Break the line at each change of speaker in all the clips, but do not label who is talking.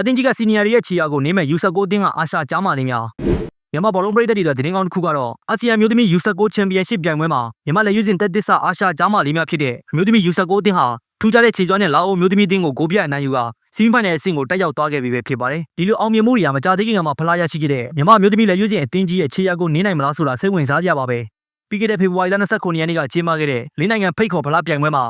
အသင်းကြီးကစီနီယာတွေရဲ့ခြေရာကိုနေမဲ့ U19 အသင်းကအာရှကြားမာလေးများမြန်မာဘောလုံးပရိသတ်တွေအတွက်သတင်းကောင်းတစ်ခုကတော့အာဆီယံမျိုးသမီး U19 ချန်ပီယံရှစ်ပြိုင်ပွဲမှာမြန်မာလက်ရွေးစင်တက်သစ်ဆအာရှကြားမာလေးများဖြစ်တဲ့အမျိုးသမီး U19 အသင်းဟာထူးခြားတဲ့ခြေကျွမ်းနဲ့လာအိုမျိုးသမီးအသင်းကိုဂိုးပြတ်အနိုင်ယူကစီမီဖိုင်နယ်အဆင့်ကိုတက်ရောက်သွားခဲ့ပြီပဲဖြစ်ပါတယ်ဒီလိုအောင်မြင်မှုတွေကမကြသေးခင်ကမှဖလားရရှိခဲ့တဲ့မြန်မာမျိုးသမီးလက်ရွေးစင်အသင်းကြီးရဲ့ခြေရာကိုနင်းနိုင်မလားဆိုတာစိတ်ဝင်စားကြပါပဲပြီးခဲ့တဲ့ဖေဖော်ဝါရီလ29ရက်နေ့ကကျင်းပခဲ့တဲ့လေးနိုင်ငံဖိတ်ခေါ်ဖလားပြိုင်ပွဲမှာ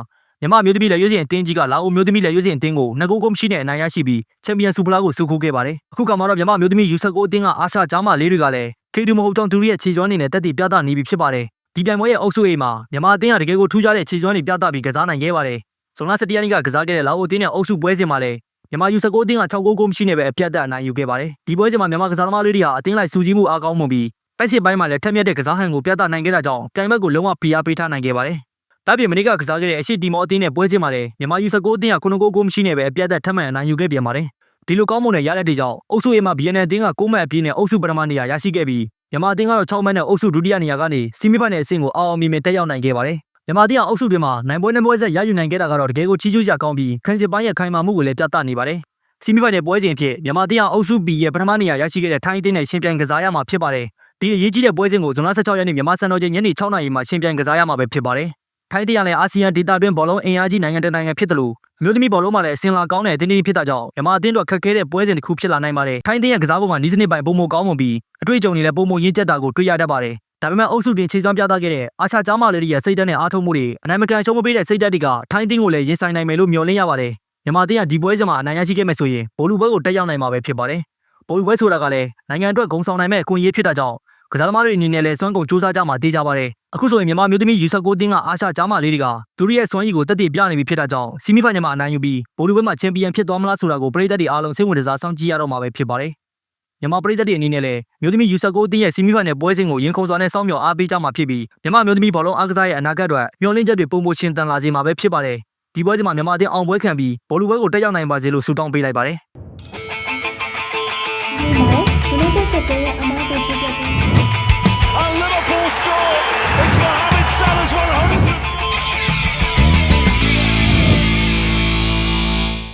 မြန်မာမျိုးသမီးလက်ရွေးစင်အတင်းကြီးကလာအိုမျိုးသမီးလက်ရွေးစင်အတင်းကိုနှစ်ဂိုးကိုမရှိနဲ့အနိုင်ရရှိပြီးချန်ပီယံဆူပလာကိုစုခိုးခဲ့ပါတယ်။အခုကမှတော့မြန်မာမျိုးသမီးယူဆကိုအတင်းကအာရှကြားမလေးတွေကလည်းခေတူမဟုတ်တောင်သူတွေရဲ့ခြေစွမ်းနေနဲ့တက်တည်ပြသနေပြီဖြစ်ပါတယ်။ဒီပြိုင်ပွဲရဲ့အုပ်စု A မှာမြန်မာအတင်းကတကယ်ကိုထူးခြားတဲ့ခြေစွမ်းတွေပြသပြီးကစားနိုင်ခဲ့ပါတယ်။ဇွန်လ17ရက်နေ့ကကစားခဲ့တဲ့လာအိုအတင်းရဲ့အုပ်စုပွဲစဉ်မှာလည်းမြန်မာယူဆကိုအတင်းက6ဂိုးကိုမရှိနဲ့ပဲအပြတ်သက်အနိုင်ယူခဲ့ပါတယ်။ဒီပွဲစဉ်မှာမြန်မာကစားသမားလေးတွေဟာအတင်းလိုက်စူးကြီးမှုအားကောင်းမှုပြီးပိုက်စစ်ပိုင်းမှာလည်းထက်မြက်တဲ့ကစားဟန်ကိုပြသနိုင်ခဲ့တာကြောင့်ကံဘက်ကိုလုံးဝဖိအားပေးထားနိုင်ခဲ့ပါတယ်။ တပ်ပြင်မနေ့ကကစားခဲ့တဲ့အရှိတီမောအသင်းနဲ့ပွဲချင်းမှာလည်းမြန်မာယူဆကိုအသင်းကခုနကိုကိုမရှိနဲ့ပဲအပြတ်သက်ထပ်မံအနိုင်ယူခဲ့ပြန်ပါတယ်။ဒီလိုကောင်းမွန်တဲ့ရလဒ်တွေကြောင့်အုပ်စု A မှာ BNN အသင်းက6မှတ်အပြည့်နဲ့အုပ်စုပထမနေရာရရှိခဲ့ပြီးမြန်မာအသင်းကတော့6မှတ်နဲ့အုပ်စုဒုတိယနေရာကနေစီမီဖိုင်နယ်အဆင့်ကိုအောင်အောင်မြင်မြင်တက်ရောက်နိုင်ခဲ့ပါတယ်။မြန်မာအသင်းကအုပ်စုတွေမှာနိုင်ပွဲနဲ့ပွဲဆက်ရယူနိုင်ခဲ့တာကတော့တကယ်ကိုချီးကျူးစရာကောင်းပြီးခန်းစစ်ပိုင်းရဲ့ခိုင်မာမှုကိုလည်းပြသနေပါတယ်။စီမီဖိုင်နယ်ပွဲစဉ်အဖြစ်မြန်မာအသင်းကအုပ်စု B ရဲ့ပထမနေရာရရှိခဲ့တဲ့ထိုင်းအသင်းနဲ့ရှင်ပြိုင်ကစားရမှာဖြစ်ပါတယ်။ဒီအရေးကြီးတဲ့ပွဲစဉ်ကိုဇွန်လ16ရက်နေ့မြန်မာစံတော်ချိန်ညနေ6နာရီမှာရှင်ပြိုင်ကစားရမှာပဲဖြစ်ပါတယ်။ ထိုင်းတရားလည်းအာဆီယံဒေသတွင်းဘောလုံးအင်အားကြီးနိုင်ငံတစ်နိုင်ငံဖြစ်တယ်လို့အမျိုးသမီးဘောလုံးမှာလည်းအစင်လာကောင်းတဲ့အသင်းကြီးဖြစ်တာကြောင့်မြန်မာအသင်းတို့ခက်ခဲတဲ့ပွဲစဉ်တစ်ခုဖြစ်လာနိုင်ပါတယ်။ထိုင်းအသင်းရဲ့ကစားပုံမှာနီးစနစ်ပိုင်းပုံမကောင်းမှုပြီးအတွေ့အကြုံတွေလည်းပုံမရင့်ကျက်တာကိုတွေ့ရတတ်ပါတယ်။ဒါပေမဲ့အုပ်စုတွင်ခြေစွမ်းပြသခဲ့တဲ့အာရှကြားမလေးတွေရဲ့စိတ်ဓာတ်နဲ့အားထုတ်မှုတွေအနိုင်မကန်ရှုံးမပေးတဲ့စိတ်ဓာတ်တွေကထိုင်းအသင်းကိုလည်းရင်ဆိုင်နိုင်မယ်လို့မျှော်လင့်ရပါတယ်။မြန်မာအသင်းကဒီပွဲစဉ်မှာအနိုင်ရရှိခဲ့မယ်ဆိုရင်ဘောလူပွဲကိုတက်ရောက်နိုင်မှာပဲဖြစ်ပါတယ်။ဘောလူပွဲဆိုတာကလည်းနိုင်ငံအတွက်ဂုဏ်ဆောင်နိုင်မဲ့အခွင့်အရေးဖြစ်တာကြောင့် ကစားသမားတွေအနေနဲ့လည်းစွမ်းကုန်စူးစမ်းကြမှာတေးကြပါတယ်။အခုဆိုရင်မြန်မာမျိုးသမီးယူဆကိုတင်းကအာရှကြားမလေးတွေကသူတို့ရဲ့စွမ်းရည်ကိုတက်တည်ပြနေပြီဖြစ်တာကြောင့်စီမီဖိုင်နယ်မှာအနိုင်ယူပြီးဗိုလ်လူပွဲမှာချန်ပီယံဖြစ်သွားမလားဆိုတာကိုပရိသတ်တွေအားလုံးစိတ်ဝင်စားစောင့်ကြည့်ရတော့မှာပဲဖြစ်ပါတယ်။မြန်မာပရိသတ်တွေအနေနဲ့လည်းမျိုးသမီးယူဆကိုတင်းရဲ့စီမီဖိုင်နယ်ပွဲစဉ်ကိုရင်ခုန်စွာနဲ့စောင့်မျှော်အားပေးကြမှာဖြစ်ပြီးမြန်မာမျိုးသမီးဘောလုံးအားကစားရဲ့အနာဂတ်အတွက်မျှော်လင့်ချက်တွေပုံမရှင်တန်လာစေမှာပဲဖြစ်ပါတယ်။ဒီပွဲစဉ်မှာမြန်မာအသင်းအောင်ပွဲခံပြီးဗိုလ်လူပွဲကိုတက်ရောက်နိုင်ပါစေလို့ဆုတောင်းပေးလိုက်ပါတယ်။
ဒီမှာ United ကတဲ့ရဲ့အမားကိုချ